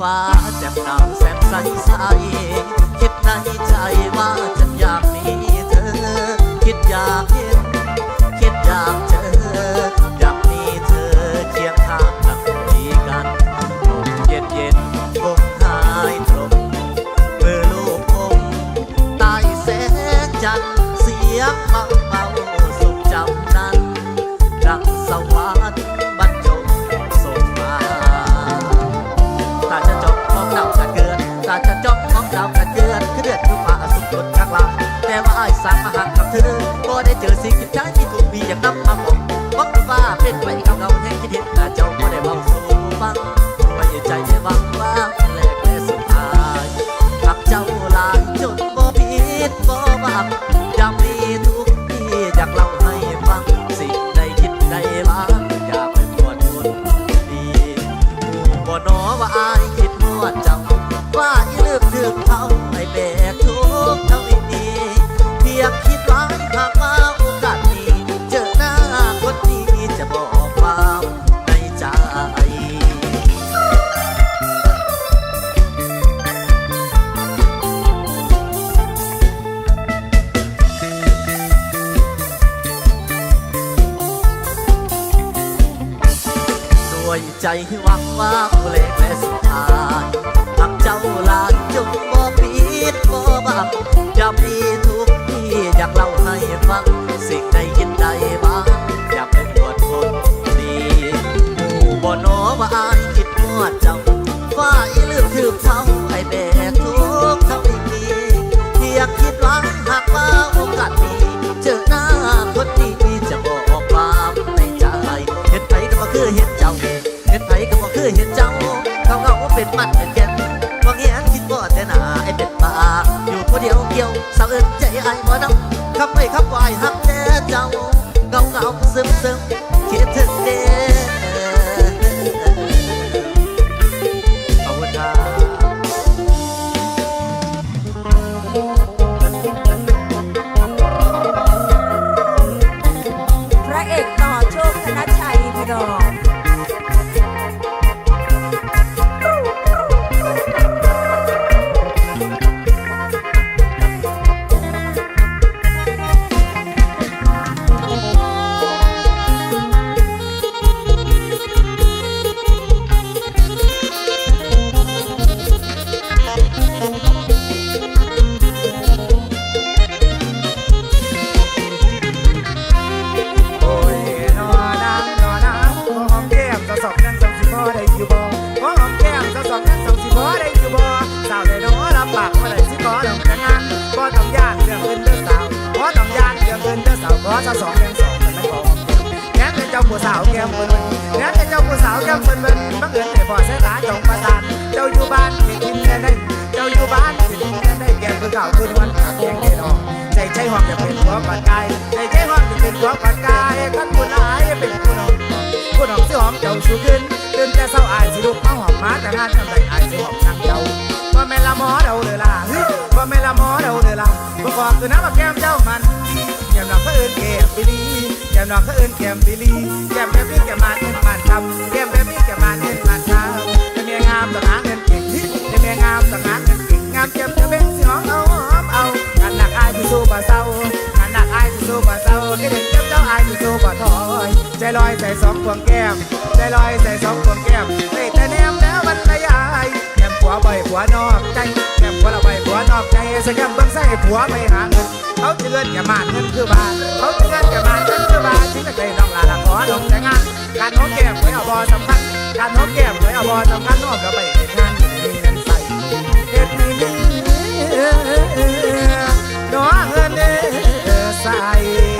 ฟ้าแจ่มดาวแสนใสใสคิดในใจว่าฉันอยากมีเธอ คิดอยากเห็น คิดอยากเจอ อยากมีเธอเคียงข้างนั่งคุยกันลมเย็นเย็นๆคงหายตรงมือลูกคงใต้แสงจันทร์เสียงเบาเบาๆสุขจำนั้นดังสวรรค์ จ้ากระเกินคือเดือดคือฟ้าสุดยอดข้างหลังแต่ว่าไอ้สามหักกับเธอก็ได้เจอสิ่งที่ใจที่ถูกมีอย่างน้ำมาบอกวังฟ้าเป็นไปเอาเงา ยใจหวังว่าผู้เล็กและสุดท้ายทักเจ้าลานจงบ่ปิดบ่บังอย่ามีทุกที่อยากเล่าให้ฟังสิ่งใดยินใด เป็นมันเป็นแก่นว่าเงี้ยคิดบ่แต่หนาไอ้เป็นบ้าอยู่คนเดียวเกี่ยวสาวเอิ้นใจไอ้บ่นำคำไปขับวายหักแต่เจ้าเงาเงาซึมซึม อสาวขอสะสองยังสองกันไม่พอแง้เป็นเจ้าผู้สาวแก้มเปิ้นแง้เป็นเจ้าผู้สาวแก้มเปิ้นเปิ้นบังเอิญได้พอเสายตาจงประสานเจ้าอยู่บ้านที่ทิมแน่ได้เจ้าอยู่บ้านที่ทิมแน่ได้แก้มคือข่าวคือวันขาดเพียงแค่น้องใจใจหอมจะเป็นหัวปัดกายใจใจหอมจะเป็นหัวปัดกายกันผู้ร้ายเป็นผู้น้องผู้น้องสิหอมเจ้าชูขึ้นตื่นแต่เศร้าอายสิลุกมาหอมมาแต่งานทำไรอายสิหอมนางเจ้าว่าแม่ละหมอเดาเด้อล่ะว่าแม่ละหมอเดาเด้อล่ะบ่บอกคือน้ำมาแก้มเจ้ามัน นอกเขาเอิ้นแก้มบิลีแก้มแบบนี้แก้มมาเอิ้นมันทำแก้มแบบนี้แก้มมาเอิ้นมันทำแต่เมียงามต้องหาเงินเก่งแต่เมียงามต้องหาเงินเก่งงามแก้มจะเป็นสิหอมเอาหอมเอางานหนักอายที่สู้บ่เศร้างานหนักอายที่สู้บ่เศร้าที่เด็กเจ้าเจ้าอายที่สู้บ่ถอยใจลอยใส่สองพวงแก้มใจลอยใส่สองพวงแก้มเตะแต่แนมแล้วมันละยาย ผัวบผัวนอกใจแม่ผัวละบผัวนอกใจสแกมเบิ้งใส่ผัวไปหาเงินเขาจะเงินแกมาเงินคือบาเขาจะเงินแกมาเงินคือบาทิ้งแต่ใจน้องลาละขอลงแต่งาน การน้องแก้มไว้เอาบอสำคัญการน้องแก้มไว้เอาบอสำคัญน้องก็ไปเห็นงานมีเงินใส่เฮ็ดมีเงินน้องเงินใส่